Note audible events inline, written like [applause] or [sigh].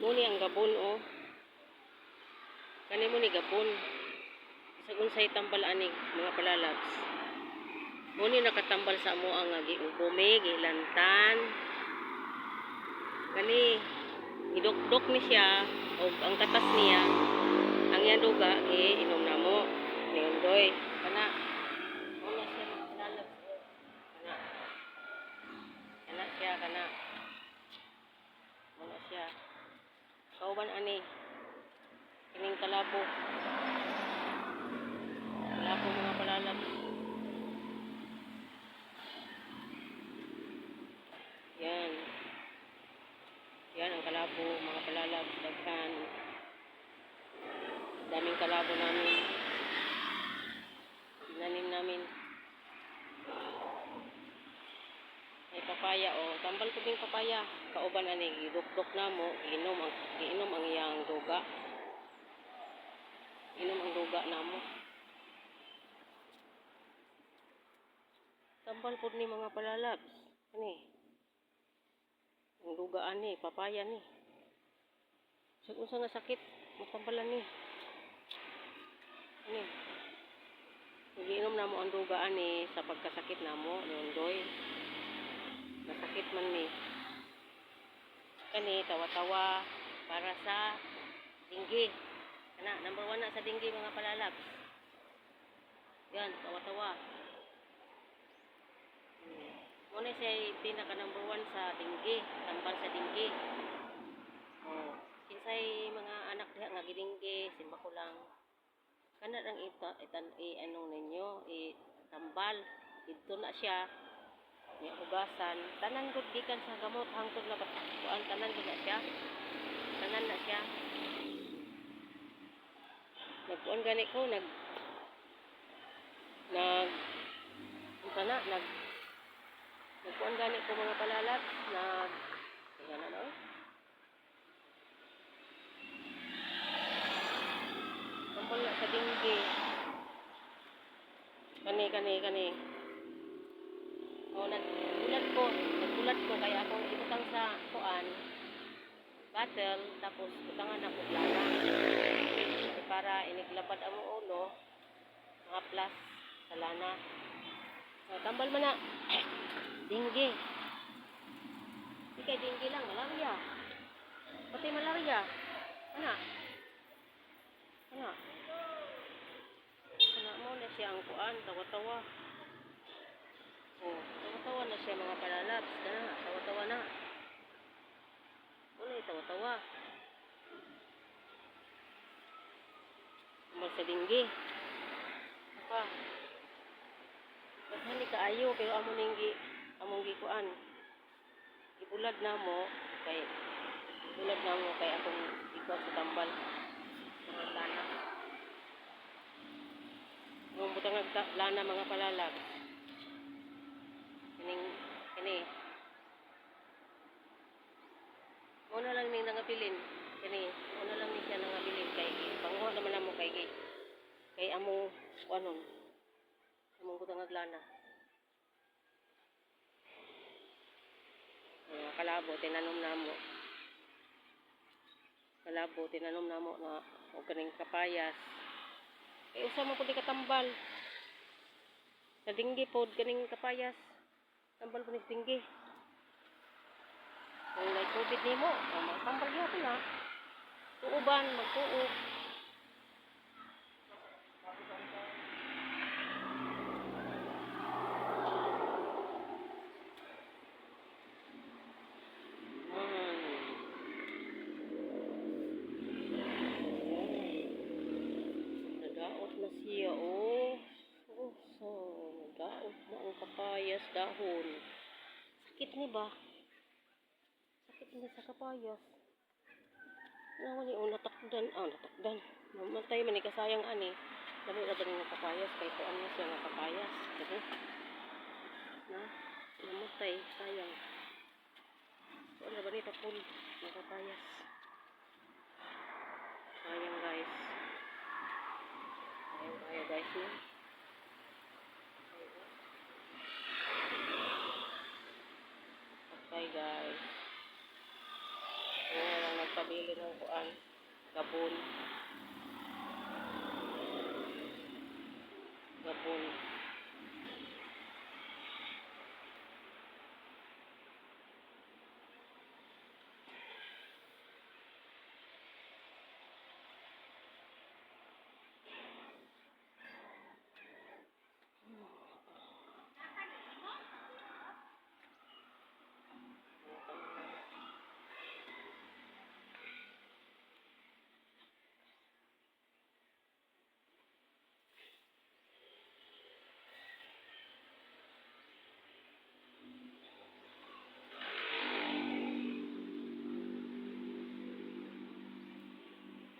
Muni ang gabon oh. Kani mo ni gabon. Sa unsay tambal ani mga palalabs. Muni nakatambal sa mo ang giugome, gilantan. Kani idokdok ni siya o ang katas niya ang yan duga eh inom na mo ni undoy kana muna siya mga palalabs oh. kana kana siya kana muna siya kauban ani. Kining kalabo. Kalabo mga palalabs yan. Yan ang kalabo mga palalabs daghan. Daming kalabo namin. Tinanim namin. May papaya o tambal ko ding papaya. Kauban ani gidukdok na mo inom ang inom ang iyang duga. Inom ang duga na mo tambal po ni mga palalabs. Ani. Ang duga ani papaya ni. Sa unsa nga sakit? Matambalan ni ani. Igiinom na mo ang duga ani sa pagkasakit na mo, nundoy. Nasakit man ni. Kani, tawa-tawa para sa dinggi. Kana, number one na sa dinggi mga palalabs. Yan, tawa-tawa. Hmm. Muna siya pinaka number one sa dinggi, tambal sa dinggi. Oh, kinsay mga anak diha nga gidinggi, simba ko lang. Kana lang ita, itan, i, ano ninyo, i, tambal. Dito na siya, may hugasan. Tanan gud gikan sa gamot hangtod na kuan tanan gud na siya. Tanan na siya. Nagkuan gani ko nag nag unsa na nag nagkuan gani ko mga palalab nag Ayan na no? Tampal na sa dinggi. Kani, kani, kani. O, nagbulat ko. Nagbulat ko. Kaya akong ibutang sa kuan. Battle. Tapos, butangan ako lana. Kasi para iniglabad ang ulo. Mga plus sa lana. O, tambal mo na. [coughs] Dinggi. Hindi kay dinggi lang. Malaria. Pati malaria. Ano? Ano? Ano mo na siya ang kuan. Tawa-tawa. Oh, tawa-tawa na siya mga palalabs. Na, tawa-tawa na. Wala tawa-tawa. Tumal sa dinggi. Apa? Ba't ka ayo pero amo ninggi among gikuan. Ibulad na mo kay ibulad na mo kay akong ikaw sa tambal. Mga lana. Butang lana mga palalabs. Kining kini. Una lang ning nangabilin. Kini, una lang ni siya nangabilin kay panguha naman namo kay kay kay amo anon. Among butang lana. Mga kalabo tinanom namo. Kalabo tinanom namo na og kaning kapayas. Kay usa mo pud katambal. Sa dinggi pod kaning kapayas. Tambal po ni sa dinggi. Kung may COVID nimo, oh, magtambal gyapon na. Tuuban, magtuog. Na siya, oh. Oh, so, nadaot na ang kapayas dahon. Sakit ni ba? Ni sa kapayas. Naman yung natakdan, ah, natakdan. Mamatay man, kasayang ani. Dami na din ng kapayas, kay kuan na siya ng kapayas. Diba? Na, namatay, sayang. So, ano ba nito, full ng kapayas. Sayang, guys. Sayang kaya, guys, no? Okay, guys. Makabili ng kuan. Gabon.